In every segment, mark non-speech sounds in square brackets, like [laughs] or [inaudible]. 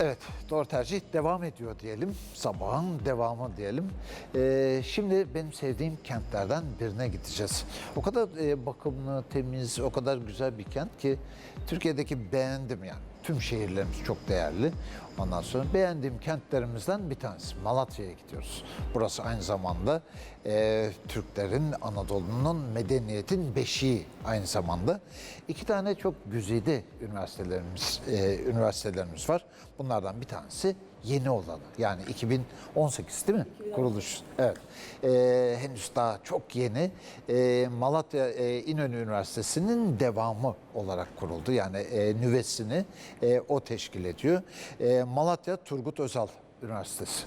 Evet, doğru tercih devam ediyor diyelim. Sabahın devamı diyelim. Ee, şimdi benim sevdiğim kentlerden birine gideceğiz. O kadar e, bakımlı, temiz, o kadar güzel bir kent ki Türkiye'deki beğendim yani. Tüm şehirlerimiz çok değerli. Ondan sonra beğendiğim kentlerimizden bir tanesi. Malatya'ya gidiyoruz. Burası aynı zamanda e, Türklerin, Anadolu'nun medeniyetin beşiği aynı zamanda. İki tane çok güzide üniversitelerimiz, e, üniversitelerimiz var. Bunlardan bir tanesi yeni olanı. Yani 2018 değil mi? Kuruluş. Evet. E, henüz daha çok yeni. E, Malatya e, İnönü Üniversitesi'nin devamı olarak kuruldu. Yani e, nüvesini e, o teşkil ediyor. E, Malatya Turgut Özal Üniversitesi.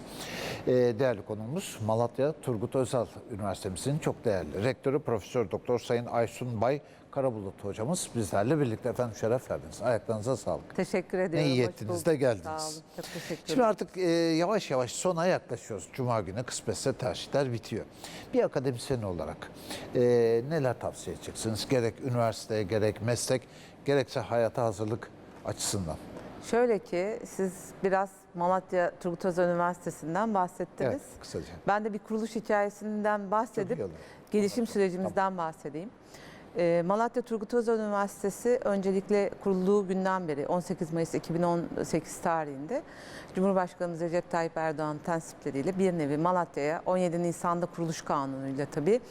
E, değerli konuğumuz Malatya Turgut Özal Üniversitemizin çok değerli rektörü Profesör Doktor Sayın Aysun Bay Karabulut hocamız bizlerle birlikte efendim şeref verdiniz. Ayaklarınıza sağlık. Teşekkür ediyorum. iyi hoş ettiniz de geldiniz. Sağ olun. Çok teşekkür Şimdi ederim. artık e, yavaş yavaş sona yaklaşıyoruz. Cuma günü kısmetse tercihler bitiyor. Bir akademisyen olarak e, neler tavsiye edeceksiniz? Gerek üniversiteye, gerek meslek, gerekse hayata hazırlık açısından. Şöyle ki siz biraz Malatya Turgut Özal Üniversitesi'nden bahsettiniz. Evet, kısaca. Ben de bir kuruluş hikayesinden bahsedip iyi gelişim sürecimizden bahsedeyim. Ee, Malatya Turgut Özal Üniversitesi öncelikle kurulduğu günden beri 18 Mayıs 2018 tarihinde Cumhurbaşkanımız Recep Tayyip Erdoğan tensipleriyle bir nevi Malatya'ya 17 Nisan'da kuruluş kanunuyla tabii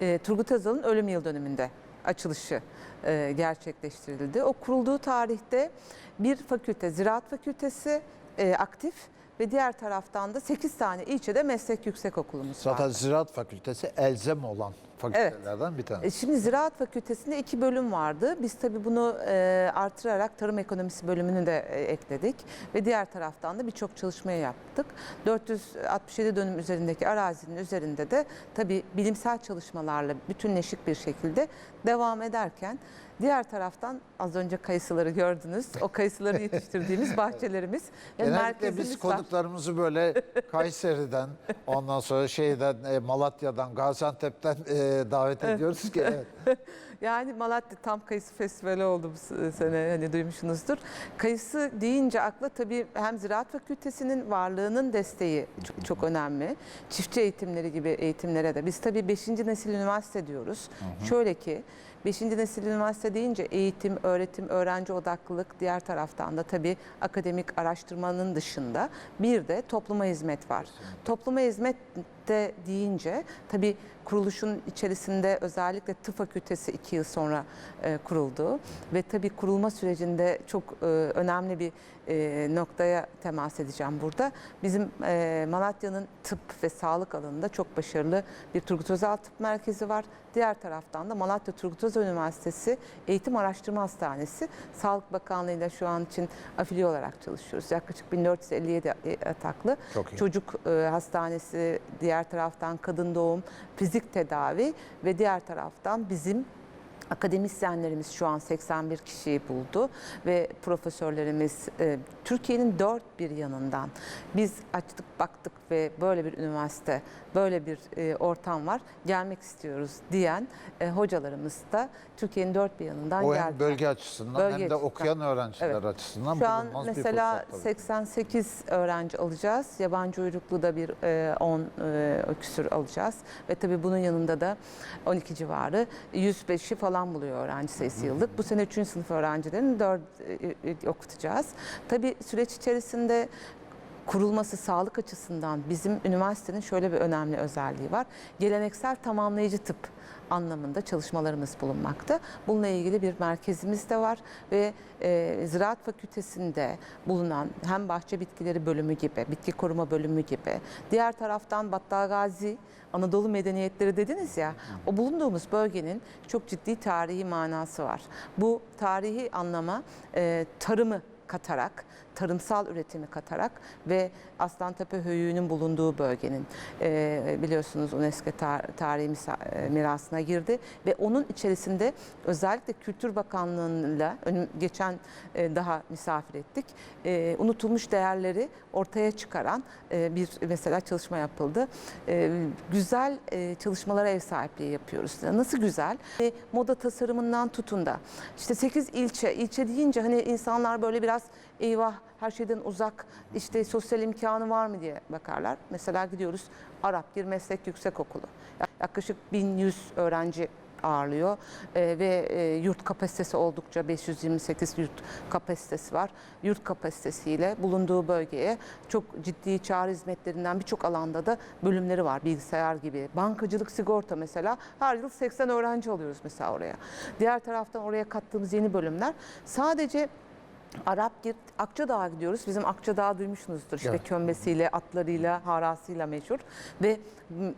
e, Turgut Özal'ın ölüm yıl dönümünde açılışı e, gerçekleştirildi. O kurulduğu tarihte bir fakülte, Ziraat Fakültesi e, aktif ve diğer taraftan da 8 tane ilçede meslek yüksekokulumuz var. Zaten Ziraat Fakültesi elzem olan fakültelerden bir E, tanesi. Şimdi Ziraat Fakültesi'nde iki bölüm vardı. Biz tabii bunu e, artırarak tarım ekonomisi bölümünü de e, ekledik. Ve diğer taraftan da birçok çalışmaya yaptık. 467 dönüm üzerindeki arazinin üzerinde de tabii bilimsel çalışmalarla bütünleşik bir şekilde devam ederken diğer taraftan az önce kayısıları gördünüz. O kayısıları yetiştirdiğimiz [laughs] bahçelerimiz ve Genellikle biz konuklarımızı böyle Kayseri'den, ondan sonra şeyden, e, Malatya'dan, Gaziantep'ten e, davet [laughs] ediyoruz ki. Evet. [laughs] Yani Malatya Tam Kayısı Festivali oldu bu sene hani duymuşsunuzdur. Kayısı deyince akla tabii hem Ziraat Fakültesi'nin varlığının desteği çok, çok önemli. Çiftçi eğitimleri gibi eğitimlere de. Biz tabii 5. nesil üniversite diyoruz. Şöyle ki 5. nesil üniversite deyince eğitim, öğretim, öğrenci odaklılık diğer taraftan da tabii akademik araştırmanın dışında bir de topluma hizmet var. Topluma hizmet de deyince tabii kuruluşun içerisinde özellikle tıp fakültesi iki yıl sonra e, kuruldu ve tabii kurulma sürecinde çok e, önemli bir e, noktaya temas edeceğim burada. Bizim e, Malatya'nın tıp ve sağlık alanında çok başarılı bir Turgut Özal Tıp Merkezi var. Diğer taraftan da Malatya Turgut Özal Üniversitesi Eğitim Araştırma Hastanesi Sağlık Bakanlığı ile şu an için afiliye olarak çalışıyoruz. Yaklaşık 1457 ataklı Çok iyi. çocuk e, hastanesi, diğer taraftan kadın doğum, fizik tedavi ve diğer taraftan bizim akademisyenlerimiz şu an 81 kişiyi buldu ve profesörlerimiz e, Türkiye'nin dört bir yanından biz açtık baktık ve böyle bir üniversite, böyle bir e, ortam var gelmek istiyoruz diyen e, hocalarımız da Türkiye'nin dört bir yanından O geldiler. hem bölge açısından Bölge hem de açısından. okuyan öğrenciler Evet. açısından Şu an bir mesela fırsat tabii. 88 öğrenci alacağız. Yabancı uyruklu da bir e, 10 e, küsür alacağız. Ve tabii bunun yanında da 12 civarı 105'i falan buluyor öğrenci sayısı yıllık. Bu sene 3. sınıf öğrencilerini 4 okutacağız. Tabii süreç içerisinde kurulması sağlık açısından bizim üniversitenin şöyle bir önemli özelliği var. Geleneksel tamamlayıcı tıp anlamında çalışmalarımız bulunmakta. Bununla ilgili bir merkezimiz de var ve e, Ziraat Fakültesi'nde bulunan hem bahçe bitkileri bölümü gibi, bitki koruma bölümü gibi, diğer taraftan Battalgazi, Anadolu medeniyetleri dediniz ya, o bulunduğumuz bölgenin çok ciddi tarihi manası var. Bu tarihi anlama e, tarımı katarak, tarımsal üretimi katarak ve Aslantepe Höyüğü'nün bulunduğu bölgenin e, biliyorsunuz UNESCO tar- tarihi e, mirasına girdi ve onun içerisinde özellikle Kültür Bakanlığı'yla geçen e, daha misafir ettik. E, unutulmuş değerleri ortaya çıkaran e, bir mesela çalışma yapıldı. E, güzel e, çalışmalara ev sahipliği yapıyoruz. Nasıl güzel? E, moda tasarımından tutun da işte 8 ilçe, ilçe deyince hani insanlar böyle biraz eyvah her şeyden uzak, işte sosyal imkanı var mı diye bakarlar. Mesela gidiyoruz Arap bir meslek yüksekokulu. Yaklaşık 1100 öğrenci ağırlıyor Ee, ve e, yurt kapasitesi oldukça 528 yurt kapasitesi var. Yurt kapasitesiyle bulunduğu bölgeye çok ciddi çağrı hizmetlerinden birçok alanda da bölümleri var. Bilgisayar gibi, bankacılık, sigorta mesela her yıl 80 öğrenci alıyoruz mesela oraya. Diğer taraftan oraya kattığımız yeni bölümler sadece Arap Girt, Akçadağ'a gidiyoruz. Bizim Akçadağ duymuşsunuzdur. İşte Evet. kömbesiyle, atlarıyla, harasıyla meşhur. Ve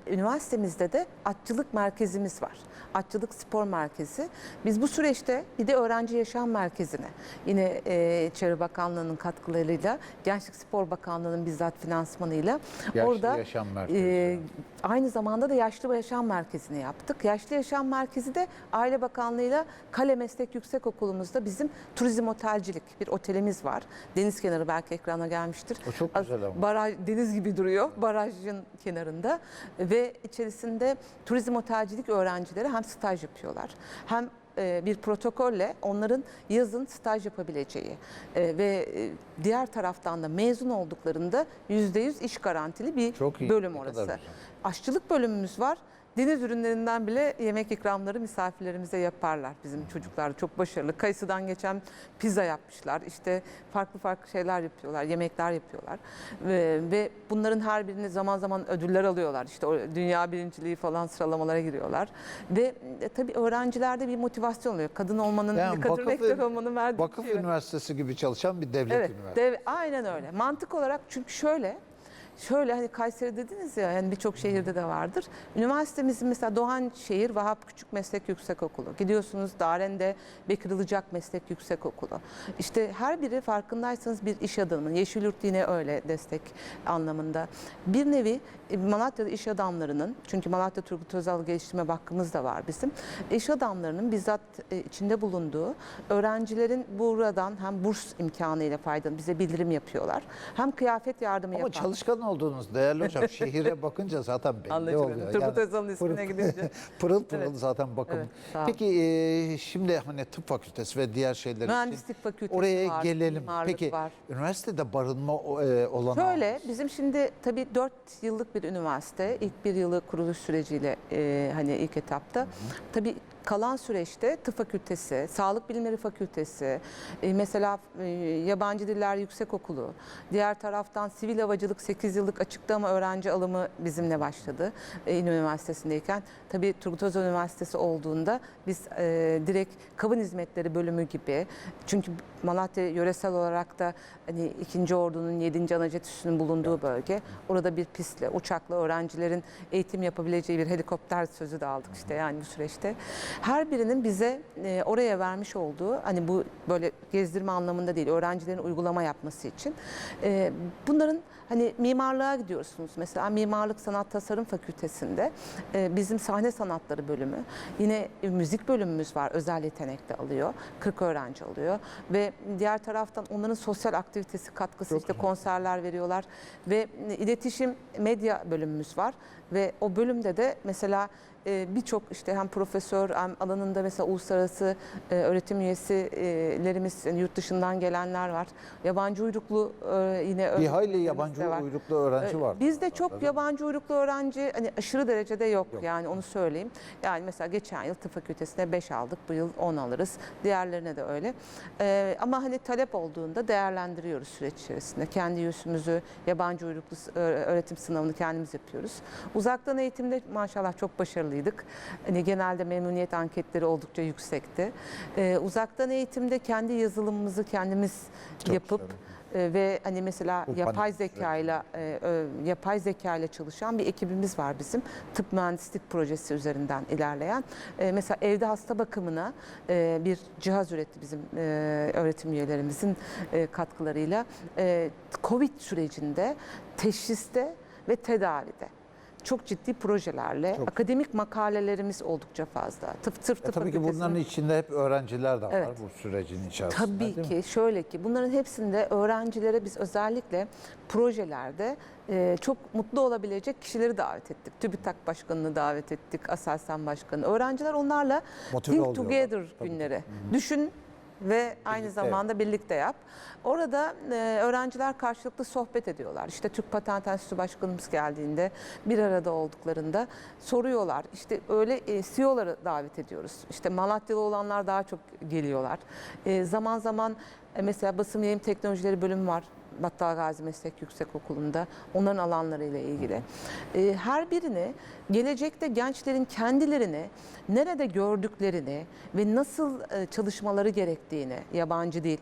üniversitemizde de atçılık merkezimiz var. Atçılık spor merkezi. Biz bu süreçte bir de öğrenci yaşam merkezine yine e, İçişleri Bakanlığı'nın katkılarıyla Gençlik Spor Bakanlığı'nın bizzat finansmanıyla Yaşlı orada Yaşam Merkezi. e, aynı zamanda da Yaşlı Yaşam Merkezi'ni yaptık. Yaşlı Yaşam Merkezi de Aile Bakanlığı'yla Kale Meslek Yüksekokulu'muzda bizim turizm otelcilik bir otelimiz var. Deniz kenarı belki ekrana gelmiştir. O çok güzel ama. Baraj, deniz gibi duruyor barajın kenarında ve içerisinde turizm otelcilik öğrencileri hem staj yapıyorlar hem e, bir protokolle onların yazın staj yapabileceği e, ve e, diğer taraftan da mezun olduklarında %100 iş garantili bir Çok iyi. bölüm orası. Aşçılık bölümümüz var. Deniz ürünlerinden bile yemek ikramları misafirlerimize yaparlar bizim çocuklar. Çok başarılı. Kayısıdan geçen pizza yapmışlar. İşte farklı farklı şeyler yapıyorlar, yemekler yapıyorlar. Ve, ve bunların her birini zaman zaman ödüller alıyorlar. İşte o dünya birinciliği falan sıralamalara giriyorlar. Ve e, tabii öğrencilerde bir motivasyon oluyor. Kadın olmanın, Yani kadın vakıf- rektör olmanın verdiği Vakıf şey. Üniversitesi gibi çalışan bir devlet Evet, üniversitesi. dev, aynen öyle. Mantık olarak çünkü şöyle, şöyle hani Kayseri dediniz ya, yani birçok şehirde de vardır. Üniversitemizin mesela Doğanşehir Vahap Küçük Meslek Yüksekokulu. Gidiyorsunuz Daren'de Bekir Ilıcak Meslek Yüksekokulu. İşte her biri farkındaysanız bir iş adamı. Yeşilyurt yine öyle destek anlamında. Bir nevi e, Malatya'da iş adamlarının, çünkü Malatya Turgut Özal Geliştirme Vakfımız da var bizim. İş adamlarının bizzat e, içinde bulunduğu öğrencilerin buradan hem burs imkanıyla faydalı bize bildirim yapıyorlar. Hem kıyafet yardımı Ama yapan. çalışkan olduğunuz değerli hocam [laughs] şehire bakınca zaten belli Anlaşılıyor. oluyor. Turgut Yani Özal'ın ismine pırıl- gidince. [laughs] pırıl pırıl Evet. zaten bakım. Evet. Peki e, şimdi hani tıp fakültesi ve diğer şeyler için Mühendislik fakültesi oraya var, gelelim. Peki var. üniversitede barınma e, olanağı Şöyle bizim şimdi tabii 4 yıllık bir üniversite. İlk bir yılı kuruluş süreciyle e, hani ilk etapta. Tabii kalan süreçte tıp fakültesi, sağlık bilimleri fakültesi, e, mesela e, yabancı diller yüksekokulu, diğer taraftan sivil havacılık 8 yıllık açıkta ama öğrenci alımı bizimle başladı e, İnönü Üniversitesi'ndeyken. Tabii Turgut Özal Üniversitesi olduğunda biz direkt kabin hizmetleri bölümü gibi çünkü Malatya yöresel olarak da hani 2. Ordu'nun 7. Anajet Üssü'nün bulunduğu bölge. Orada bir pistle, uçakla öğrencilerin eğitim yapabileceği bir helikopter sözü de aldık işte yani bu süreçte. Her birinin bize e, oraya vermiş olduğu hani bu böyle gezdirme anlamında değil öğrencilerin uygulama yapması için. E, bunların hani mimarlığa gidiyorsunuz. Mesela Mimarlık Sanat Tasarım Fakültesinde e, bizim sahne sanatları bölümü yine e, müzik bölümümüz var özel yetenekte alıyor. 40 öğrenci alıyor ve diğer taraftan onların sosyal aktivitesi katkısı Çok işte güzel. konserler veriyorlar ve e, iletişim medya bölümümüz var ve o bölümde de mesela birçok işte hem profesör hem alanında mesela uluslararası e, öğretim üyesilerimiz yani yurt dışından gelenler var. Yabancı uyruklu e, yine bir hayli yabancı var. uyruklu öğrenci var. Bizde çok Tabii. yabancı uyruklu öğrenci hani aşırı derecede yok, Yok. yani onu söyleyeyim. Yani mesela geçen yıl tıp fakültesine 5 aldık, bu yıl 10 alırız. Diğerlerine de öyle. Ama hani talep olduğunda değerlendiriyoruz süreç içerisinde. Kendi yüzümüzü, yabancı uyruklu öğretim sınavını kendimiz yapıyoruz. Uzaktan eğitimde maşallah çok başarılıydık. Hani genelde memnuniyet anketleri oldukça yüksekti. Ee, uzaktan eğitimde kendi yazılımımızı kendimiz Çok yapıp güzel. e, ve hani mesela Bu yapay zekayla e, ö- yapay zekayla çalışan bir ekibimiz var bizim. Tıp mühendislik projesi üzerinden ilerleyen. E, mesela evde hasta bakımına e, bir cihaz üretti bizim e, öğretim üyelerimizin e, katkılarıyla. E, Covid sürecinde teşhiste ve tedavide çok ciddi projelerle Çok. akademik makalelerimiz oldukça fazla. Tıp tıp E, tıp tabii ki bunların içinde hep öğrenciler de var Evet. bu sürecin içerisinde. Tabii mi? ki şöyle ki bunların hepsinde öğrencilere biz özellikle projelerde e, çok mutlu olabilecek kişileri davet ettik. TÜBİTAK Başkanı'nı davet ettik, Aselsan Başkanı. Öğrenciler onlarla Motive Think. Together Tabii, günleri. Düşün ve aynı Birlikte zamanda birlikte yap. Orada e, öğrenciler karşılıklı sohbet ediyorlar. İşte Türk Patent Enstitüsü Başkanımız geldiğinde bir arada olduklarında soruyorlar. İşte öyle e, CEO'ları davet ediyoruz. İşte Malatyalı olanlar daha çok geliyorlar. E, zaman zaman e, mesela basın yayın teknolojileri bölümü var. Battal Gazi Meslek Yüksekokulu'nda onların alanlarıyla ilgili. E, her birini gelecekte gençlerin kendilerini nerede gördüklerini ve nasıl e, çalışmaları gerektiğini yabancı dil,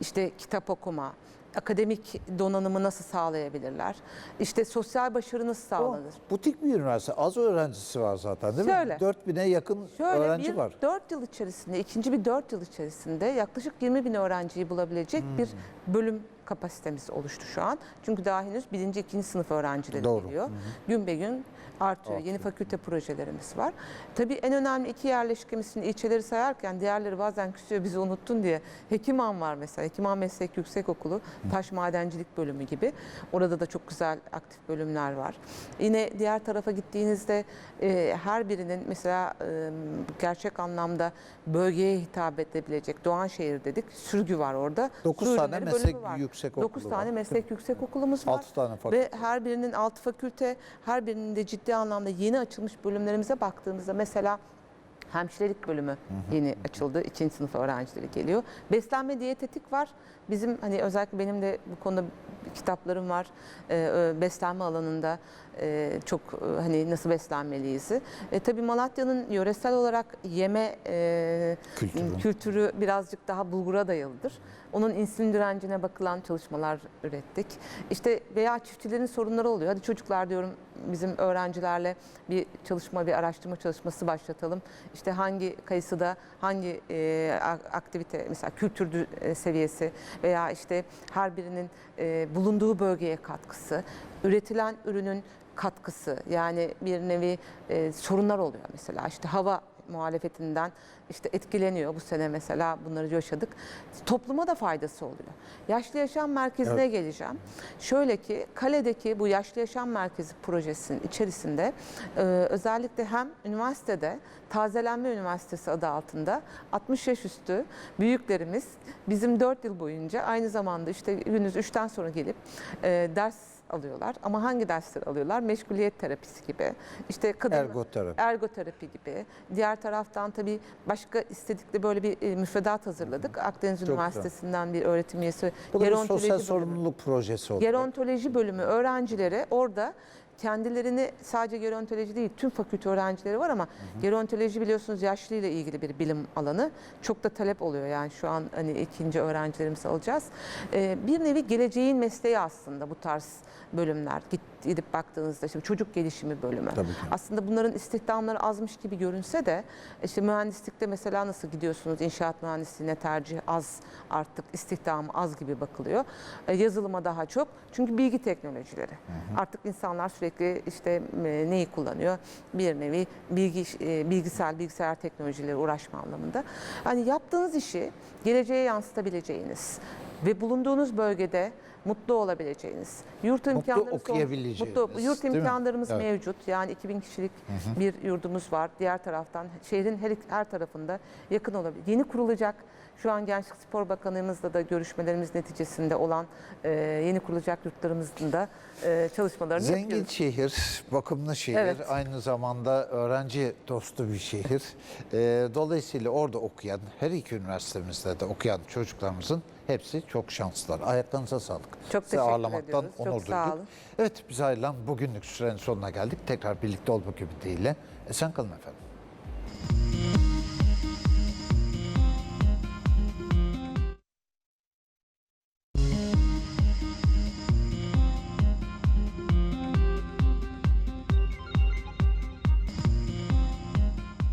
işte kitap okuma, akademik donanımı nasıl sağlayabilirler? İşte sosyal başarı nasıl O sağlanır? butik bir üniversite. Az öğrencisi var zaten değil Şöyle. mi? 4000'e yakın Şöyle öğrenci bir var. 4 yıl içerisinde, ikinci bir 4 yıl içerisinde yaklaşık 20 bin öğrenciyi bulabilecek bir Hmm. bölüm kapasitemiz oluştu şu an. Çünkü daha henüz birinci, ikinci sınıf öğrencileri Doğru. geliyor. Gün be gün artıyor. Yeni fakülte projelerimiz var. Tabii en önemli iki yerleşkemizin ilçeleri sayarken diğerleri bazen küsüyor bizi unuttun diye. Hekiman var mesela. Hekiman Meslek Yüksekokulu, Taş Madencilik bölümü gibi. Orada da çok güzel aktif bölümler var. Yine diğer tarafa gittiğinizde e, her birinin mesela e, gerçek anlamda bölgeye hitap edebilecek Doğanşehir dedik. Sürgü var orada. Dokuz Su tane ürünleri meslek bölümü var. yüksekokulu 9 var. tane meslek yüksekokulumuz var. 6 tane fakülte. Ve her birinin altı fakülte, her birinin de ciddi anlamda yeni açılmış bölümlerimize baktığımızda mesela hemşirelik bölümü yeni açıldı. ikinci sınıf öğrencileri geliyor. Beslenme diyetetik var. Bizim hani özellikle benim de bu konuda kitaplarım var. E, beslenme alanında e, çok e, hani nasıl beslenmeliyiz. E, tabii Malatya'nın yöresel olarak yeme e, Kültürü. kültürü birazcık daha bulgura dayalıdır. Onun insülin direncine bakılan çalışmalar ürettik. İşte veya çiftçilerin sorunları oluyor. Hadi çocuklar diyorum bizim öğrencilerle bir çalışma, bir araştırma çalışması başlatalım. İşte hangi kayısıda hangi e, aktivite mesela kültür e, seviyesi veya işte her birinin e, bulunduğu bölgeye katkısı, üretilen ürünün katkısı yani bir nevi e, sorunlar oluyor mesela işte hava muhalefetinden işte etkileniyor bu sene mesela bunları yaşadık. Topluma da faydası oluyor. Yaşlı Yaşam Merkezi'ne geleceğim. Şöyle ki Kale'deki bu Yaşlı Yaşam Merkezi projesinin içerisinde e, özellikle hem üniversitede Tazelenme Üniversitesi adı altında 60 yaş üstü büyüklerimiz bizim 4 yıl boyunca aynı zamanda işte günüz 3'ten sonra gelip e, ders alıyorlar. Ama hangi dersler alıyorlar? Meşguliyet terapisi gibi. İşte kadın Ergoterapi. ergoterapi gibi. Diğer taraftan tabii başka istedikleri böyle bir e, müfredat hazırladık. Akdeniz. Üniversitesi'nden bir öğretim üyesi. Bu da bir gerontoloji sosyal bölümü. sorumluluk projesi oldu. Gerontoloji bölümü öğrencileri orada kendilerini sadece gerontoloji değil tüm fakülte öğrencileri var ama gerontoloji biliyorsunuz yaşlı ile ilgili bir bilim alanı. Çok da talep oluyor yani şu an hani ikinci öğrencilerimizi alacağız. Ee, bir nevi geleceğin mesleği aslında bu tarz bölümler. Git, gidip baktığınızda şimdi çocuk gelişimi bölümü. Aslında bunların istihdamları azmış gibi görünse de işte mühendislikte mesela nasıl gidiyorsunuz inşaat mühendisliğine tercih az artık istihdam az gibi bakılıyor. E, yazılıma daha çok çünkü bilgi teknolojileri. Artık insanlar sürekli işte e, neyi kullanıyor? Bir nevi bilgi e, bilgisayar bilgisayar teknolojileri uğraşma anlamında. Hani yaptığınız işi geleceğe yansıtabileceğiniz ve bulunduğunuz bölgede mutlu olabileceğiniz, yurt imkanları sonsuz- okuyabileceğiniz, mutlu, yurt değil mi? imkanlarımız Evet. mevcut. Yani 2000 kişilik bir yurdumuz var. Diğer taraftan şehrin her, her tarafında yakın olabilir. Yeni kurulacak şu an Gençlik Spor Bakanlığımızla da görüşmelerimiz neticesinde olan e, yeni kurulacak yurtlarımızın da e, çalışmalarını Zengin yapıyoruz. şehir, bakımlı şehir, Evet. aynı zamanda öğrenci dostu bir şehir. Ee, [laughs] dolayısıyla orada okuyan, her iki üniversitemizde de okuyan çocuklarımızın hepsi çok şanslılar. Ayaklarınıza sağlık. Çok Sizi teşekkür ağırlamaktan ediyoruz. Çok onur sağ duyduk. olun. Evet, biz ayrılan bugünlük sürenin sonuna geldik. Tekrar birlikte olmak ümidiyle. Esen kalın efendim.